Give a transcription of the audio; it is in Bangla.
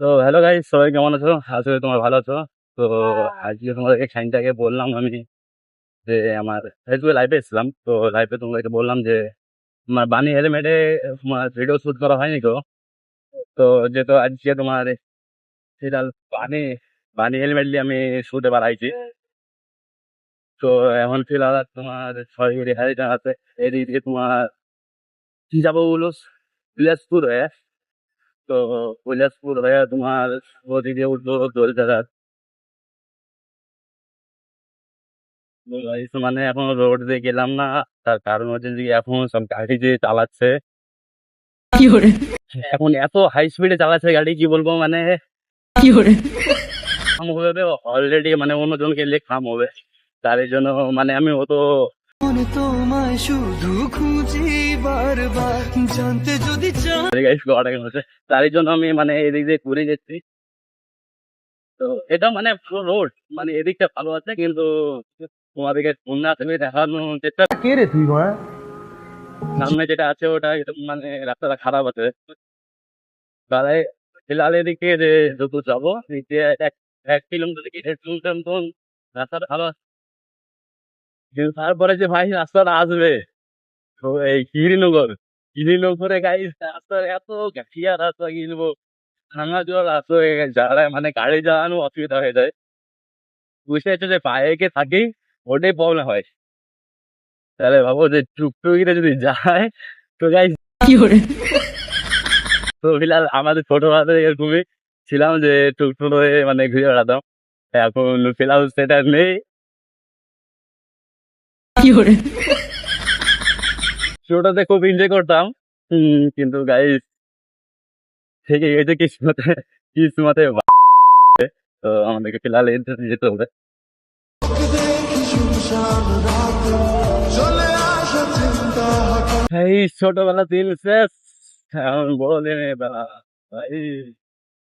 তো হ্যালো গাইস সবাই কেমন আছো? আজকে তোমার ভালো আছো। তো আজকে তোমাদেরকে খানিকটাকে বললাম আমি যে আমার ফেসবুকে লাইভে এসেছিলাম। তো লাইভে তোমাদেরকে বললাম যে আমার বানি হেলমেটে তোমার ভিডিও শ্যুট করা হয়নি তো। তো যেহেতু আজকে তোমার সেটা বানি বানি হেলমেট নিয়ে আমি শুটে বাড়াইছি। তো এখন ফিলহাল তোমার ছয় রেহাইটা আছে। এদিক দিয়ে তোমার কি যাব বলো? বিলাসপুর হয়ে। তো কৈলাসপুর হয়ে তোমার ওদিকে উঠল দোলচাঁড়া মানে এখন রোড দিয়ে গেলাম না। তার কারণ হচ্ছে যে এখন সব গাড়ি যে চালাচ্ছে। এখন এত হাই স্পিডে চালাচ্ছে গাড়ি কি বলব মানে? হবে অলরেডি মানে অন্যজনকে এলে খাম হবে। তার জন্য মানে আমি অত তোমায় শুধু খুঁজি বারবার। জানতে যদি চাও গাইস কটা কেন হচ্ছে তার জন্য আমি মানে এদিক দিয়ে ঘুরে যাচ্ছি। তো এটা মানে পুরো রোড মানে এদিকটা ভালো আছে কিন্তু তোমাদেরকে খুলনা থেকে দেখানোর চেষ্টা কে রে তুই সামনে যেটা আছে ওটা মানে রাস্তাটা খারাপ আছে। তাহলে ফিলহাল এদিকে যে যত যাব এক এক কিলোমিটার থেকে দেড় কিলোমিটার মতন রাস্তাটা ভালো আছে। তারপরে যে ভাই রাস্তাটা আসবে তো এই গিরিনগর গিরিনগরে গাই রাস্তার এত গাঠিয়া রাস্তা কিনবো। ভাঙা জোড়া রাস্তা হয়ে গেছে যারা মানে গাড়ি চালানো অসুবিধা হয়ে যায়। বুঝতে পারছ যে বাইকে থাকি ওটাই প্রবলেম হয়। তাহলে ভাবো যে টুকটুকিতে যদি যায় তো যাই কি গাই তো ফিলহাল আমাদের ছোটবেলাতে এরকমই ছিলাম যে টুকটুক হয়ে মানে ঘুরে বেড়াতাম। এখন ফিলহাল সেটা নেই। ছোটতে খুব এনজয় করতাম। কিন্তু গাইস থেকে গেছে কিসমতে কিসমতে তো আমাদেরকে ফিলহাল এনজয় যেতে হবে। এই ছোটবেলা দিন শেষ। এখন বড় দিনের বেলা। ভাই